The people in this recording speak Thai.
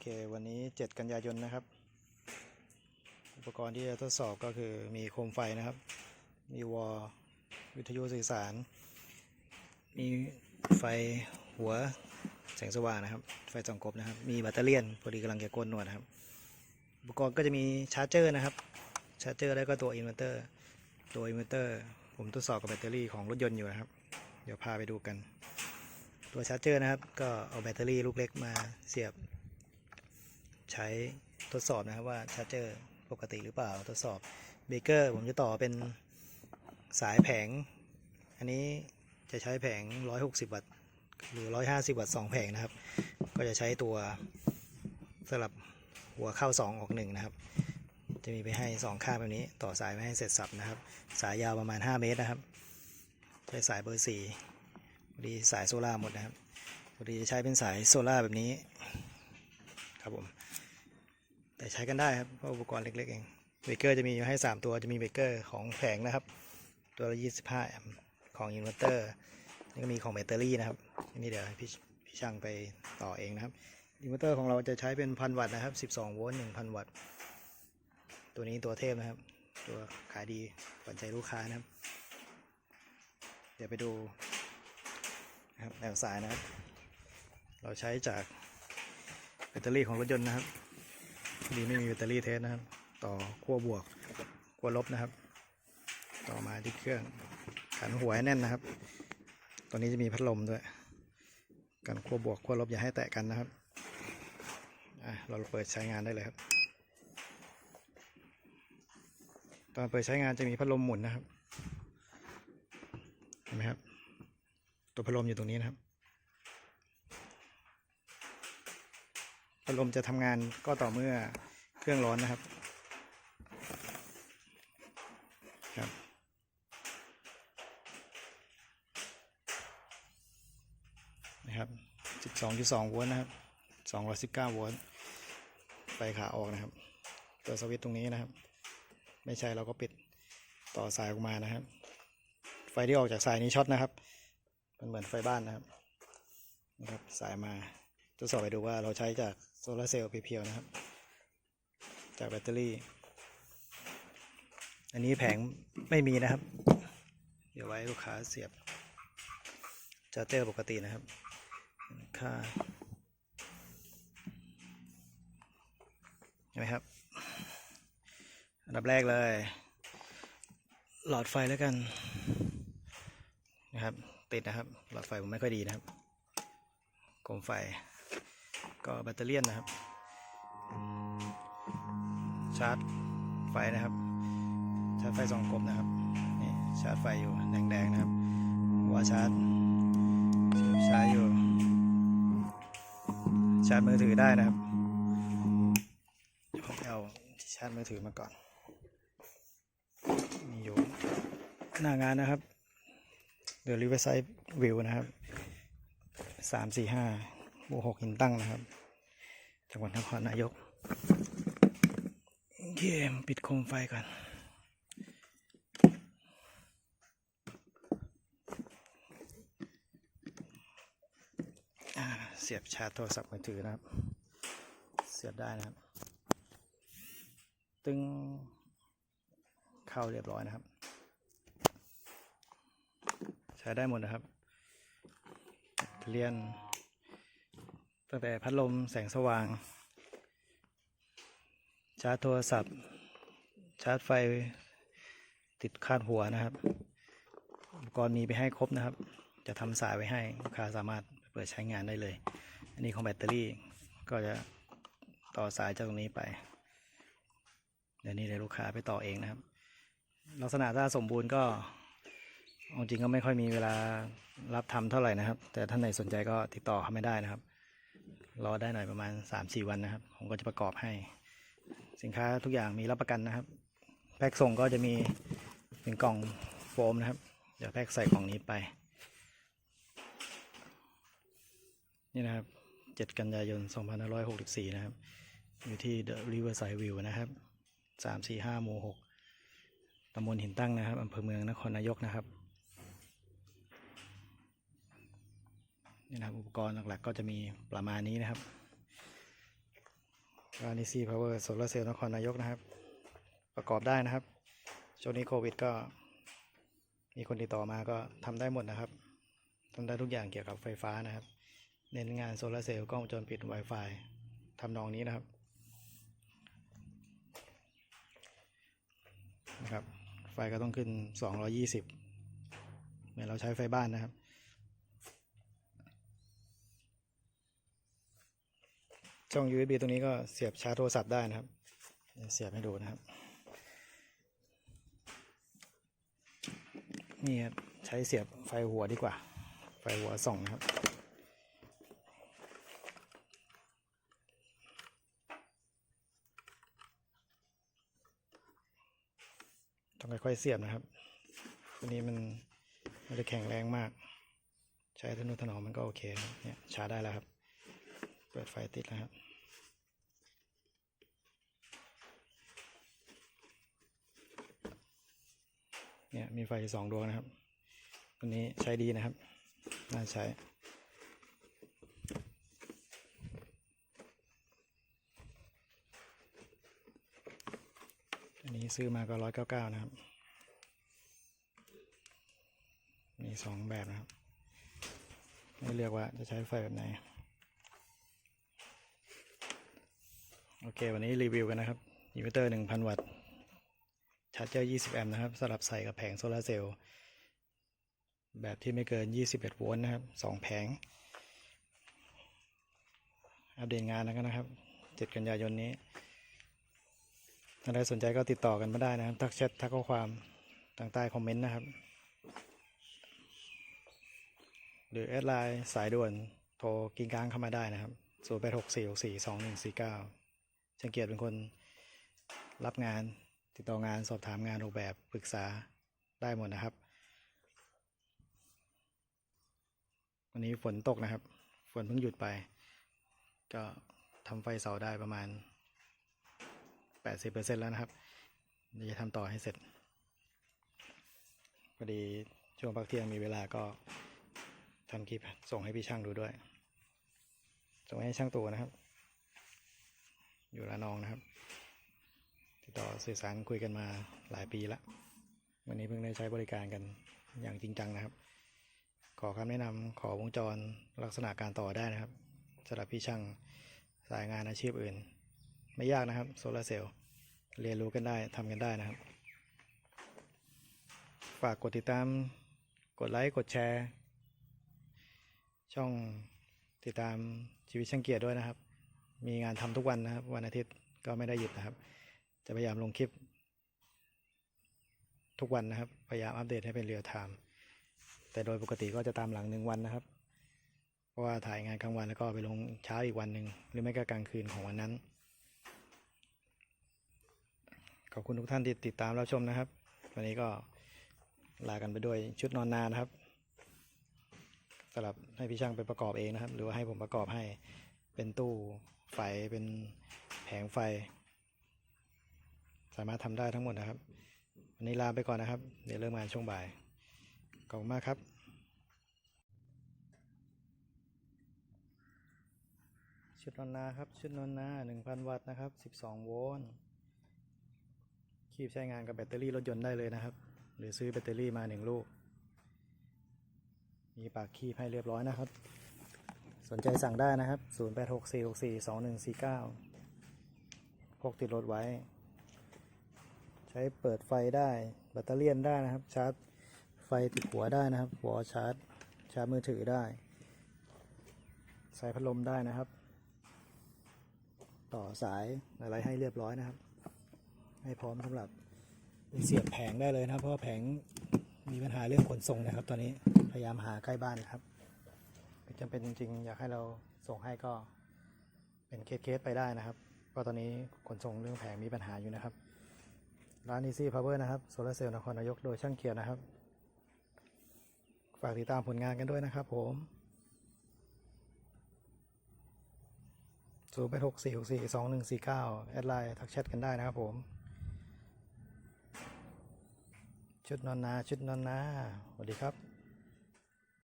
เควันนี้ 7 กันยายนนะครับ อุปกรณ์ที่จะทดสอบก็คือมีโคมไฟนะครับ มีวอลวิทยุสื่อสาร มีไฟหัวแสงสว่างนะครับ ไฟส่องกบนะครับ มีแบตเตอรี่พอดีกำลังจะโกนหนวดนะครับ อุปกรณ์ก็จะมีชาร์จเจอร์นะครับ ชาร์จเจอร์แล้วก็ตัวอินเวอร์เตอร์ ตัวอินเวอร์เตอร์ผมทดสอบกับแบตเตอรี่ของรถยนต์อยู่นะครับ เดี๋ยวพาไปดูกัน ตัวชาร์จเจอร์นะครับ ก็เอาแบตเตอรี่ลูกเล็กมาเสียบ ใช้ทดสอบนะครับว่าชาร์จเจอร์ปกติหรือเปล่าทดสอบเบเกอร์ผมจะต่อเป็นสายแผง อันนี้จะใช้แผง 160 วัตต์หรือ 150 วัตต์2แผงนะครับ ก็จะใช้ตัวสลับหัวเข้า 2 ออก1นะครับ จะมีไปให้ 2 ข้างแบบนี้ ต่อสายไม่ให้เสร็จสับนะครับ สายยาวประมาณ 5 เมตรนะครับ ใช้สายเบอร์4พอดีสายโซล่าหมดนะครับพอดีจะใช้เป็นสายโซล่าแบบนี้ครับผม แต่ใช้กันได้ครับเพราะอุปกรณ์เล็กๆเองเบรกเกอร์จะมีอยู่ให้ 3 ตัวจะมีเบรกเกอร์ของแผงนะครับ ตัวละ25แอมป์ของอินเวอร์เตอร์นี่ก็มีของแบตเตอรี่นะครับอันนี่เดี๋ยวพี่พี่ช่างไปต่อเองนะครับอินเวอร์เตอร์ของเราจะใช้เป็นพันวัตต์นะครับ 12 โวลต์1,000 วัตต์ ตัวนี้ตัวเทพนะครับ ตัวขายดีขวัญใจลูกค้านะครับ เดี๋ยวไปดูนะครับแนวสายนะครับ เราใช้จากแบตเตอรี่ของรถยนต์นะครับ ดีไม่มีแบตเตอรี่เทสนะครับ ต่อขั้วบวกขั้วลบนะครับ ต่อมาที่เครื่องขันหัวให้แน่นนะครับ ตัวนี้จะมีพัดลมด้วยกันขั้วบวกขั้วลบอย่าให้แตะกันนะครับอะเราเปิดใช้งานได้เลยครับ ตอนเปิดใช้งานจะมีพัดลมหมุนนะครับ เห็นไหมครับ ตัวพัดลมอยู่ตรงนี้นะครับ พัดลมจะทำงานก็ต่อเมื่อเครื่องร้อนนะครับครับนะครับ 12.2โวลต์นะครับ 219โวลต์ไฟขาออกนะครับ ตัวสวิตช์ตรงนี้นะครับ ไม่ใช่เราก็ปิดต่อสายออกมานะครับ ไฟที่ออกจากสายนี้ช็อตนะครับ มันเหมือนไฟบ้านนะครับนะครับ สายมา ทดสอบไปดูว่าเราใช้จากโซลาร์เซลล์เพียวๆนะครับ จากแบตเตอรี่ อันนี้แผงไม่มีนะครับ เดี๋ยวไว้ลูกค้าเสียบชาร์เจอร์ปกตินะครับ ค่าเห็นไหมครับ อันดับแรกเลย หลอดไฟแล้วกันนะครับ ติดนะครับ หลอดไฟผมไม่ค่อยดีนะครับโคมไฟ ก็แบตเตอรี่นะครับ ชาร์จไฟนะครับ ชาร์จไฟสองกลมนะครับนี่ชาร์จไฟอยู่แดงๆนะครับหัวชาร์จชาร์จอยู่ ชาร์จมือถือได้นะครับเดี๋ยวผมเอาชาร์จมือถือมาก่อนมีอยู่หน้างานนะครับ The Riverside View นะครับสามสี่ห้า บวกหกหินตั้งนะครับ จังหวัดนครนายกโอเคปิดโคมไฟก่อน เสียบชาร์จโทรศัพท์มือถือนะครับ เสียบได้นะครับ ตึงเข้าเรียบร้อยนะครับ ใช้ได้หมดนะครับเรียน ตั้งแต่พัดลมแสงสว่าง ชาร์จโทรศัพท์ ชาร์จไฟติดคาดหัวนะครับ อุปกรณ์มีไปให้ครบนะครับ จะทำสายไว้ให้ลูกค้าสามารถเปิดใช้งานได้เลย อันนี้ของแบตเตอรี่ก็จะต่อสายจากตรงนี้ไป เดี๋ยวนี้เดี๋ยวลูกค้าไปต่อเองนะครับ ลักษณะถ้าสมบูรณ์ก็จริงก็ไม่ค่อยมีเวลารับทำเท่าไหร่นะครับ แต่ท่านไหนสนใจก็ติดต่อเขาไม่ได้นะครับ รอได้หน่อยประมาณ 3-4 วันนะครับ ผมก็จะประกอบให้ สินค้าทุกอย่างมีรับประกันนะครับ แพ็กส่งก็จะมีเป็นกล่องโฟมนะครับ เดี๋ยวแพ็กใส่กล่องนี้ไป นี่นะครับ 7 กันยายน 2564 นะครับ อยู่ที่ The Riverside View นะครับ 345หมู่6ตำบลหินตั้งนะครับอำเภอเมืองนครนายกนะครับ นี่นะครับอุปกรณ์หลักๆ ก็จะมีประมาณนี้นะครับราน Easy Power Solar Cell นครนายกนะครับ ประกอบได้นะครับ ช่วงนี้โควิด ก็มีคนติดต่อมาก็ทำได้หมดนะครับทำได้ทุกอย่างเกี่ยวกับไฟฟ้านะครับ เน้นงานโซลาร์เซลล์กล้องวงจรปิด Wi-Fi ทำนองนี้นะครับนะครับ ไฟก็ต้องขึ้น 220 เหมือนเราใช้ไฟบ้านนะครับ ช่อง USB ตรงนี้ก็เสียบชาร์จโทรศัพท์ได้นะครับ เสียบให้ดูนะครับ นี่ครับใช้เสียบไฟหัวดีกว่า ไฟหัวส่องนะครับ ต้องค่อยๆเสียบนะครับตัวนี้มันไม่ได้แข็งแรงมาก ใช้ทนุถนอมมันก็โอเค เนี่ยชาร์จได้แล้วครับ เปิดไฟติดแล้วครับเนี่ยมีไฟสองดวงนะครับตัวนี้ใช้ดีนะครับ น่าใช้อันนี้ซื้อมาก็ร้อยเก้าเก้านะครับ มีสองแบบนะครับ ไม่เลือกว่าจะใช้ไฟแบบไหน โอเค วันนี้รีวิวกันนะครับอินเวอร์เตอร์1,000 วัตต์ชาร์จเจอร์20 แอมป์นะครับสลับใส่กับแผงโซลาเซลล์แบบที่ไม่เกิน 21 โวลต์นะครับ 2 แผง อัปเดตงานแล้วกันนะครับ 7 กันยายนนี้ถ้าใครสนใจก็ติดต่อกันมาได้นะครับ ทักแชททักข้อความทางใต้คอมเมนต์นะครับ หรือแอดไลน์สายด่วนโทรกินกลางเข้ามาได้นะครับ 0 ช่างเกียรติเป็นคนรับงานติดต่องานสอบถามงานออกแบบปรึกษาได้หมดนะครับ วันนี้ฝนตกนะครับ ฝนเพิ่งหยุดไป ก็ทำไฟเสาได้ประมาณ 80%แล้วนะครับเดี๋ยวจะทำต่อให้เสร็จพอดีช่วงพักเที่ยงมีเวลาก็ทำคลิปส่งให้พี่ช่างดูด้วย ส่งให้ช่างตัวนะครับ อยู่ระนองนะครับ ติดต่อสื่อสารคุยกันมาหลายปีแล้ววันนี้เพิ่งได้ใช้บริการกันอย่างจริงจังนะครับ ขอคำแนะนำขอวงจรลักษณะการต่อได้นะครับสำหรับพี่ช่างสายงานอาชีพอื่น ไม่ยากนะครับโซลาร์เซลล์เรียนรู้กันได้ทำกันได้นะครับ ฝากกดติดตามกดไลค์กดแชร์ ช่องติดตามชีวิตช่างเกียรติด้วยนะครับ มีงานทำทุกวันนะครับ วันอาทิตย์ก็ไม่ได้หยุดนะครับ จะพยายามลงคลิป ทุกวันนะครับ พยายามอัปเดตให้เป็นเรียลไทม์แต่โดยปกติก็จะตามหลังหนึ่งวันนะครับ เพราะว่าถ่ายงานกลางวันแล้วก็ไปลงเช้าอีกวันหนึ่งหรือไม่ก็กลางคืนของวันนั้น ขอบคุณทุกท่านที่ติดตามรับชมนะครับ วันนี้ก็ลากันไปด้วยชุดนอนนานะครับสำหรับให้พี่ช่างไปประกอบเองนะครับ หรือว่าให้ผมประกอบให้เป็นตู้ ไฟเป็นแผงไฟ สามารถทำได้ทั้งหมดนะครับ วันนี้ลาไปก่อนนะครับ เดี๋ยวเริ่มงานช่วงบ่าย ขอบคุณมากครับชุดนอนนาครับ ชุดนอนนา1,000 วัตต์นะครับ 12 โวลต์คีบใช้งานกับแบตเตอรี่รถยนต์ได้เลยนะครับ หรือซื้อแบตเตอรี่มาหนึ่งลูก มีปากคีบให้เรียบร้อยนะครับ สนใจสั่งได้นะครับ 0864642149พกติดรถไว้ ใช้เปิดไฟได้ แบตเตอรี่ได้นะครับ ชาร์จไฟติดหัวได้นะครับหัวชาร์จ ชาร์จมือถือได้ ใส่พัดลมได้นะครับ ต่อสายอะไรให้เรียบร้อยนะครับ ให้พร้อมสำหรับเสียบแผงได้เลยนะครับเพราะแผงมีปัญหาเรื่องขนส่งนะครับ ตอนนี้พยายามหาใกล้บ้านนะครับ จำเป็นจริง ๆ อยากให้เราส่งให้ก็เป็นเคสๆไปได้นะครับเพราะตอนนี้ขนส่งเรื่องแผงมีปัญหาอยู่นะครับ ร้าน Easy Power นะครับโซลาเซลล์นครนายกโดยช่างเกียรตินะครับ ฝากติดตามผลงานกันด้วยนะครับผมศูนย์แปดหกสี่หกสี่สองหนึ่งสี่เก้าแอดไลน์ทักแชทกันได้นะครับผม ชุดนอนนา ชุดนอนนาสวัสดีครับ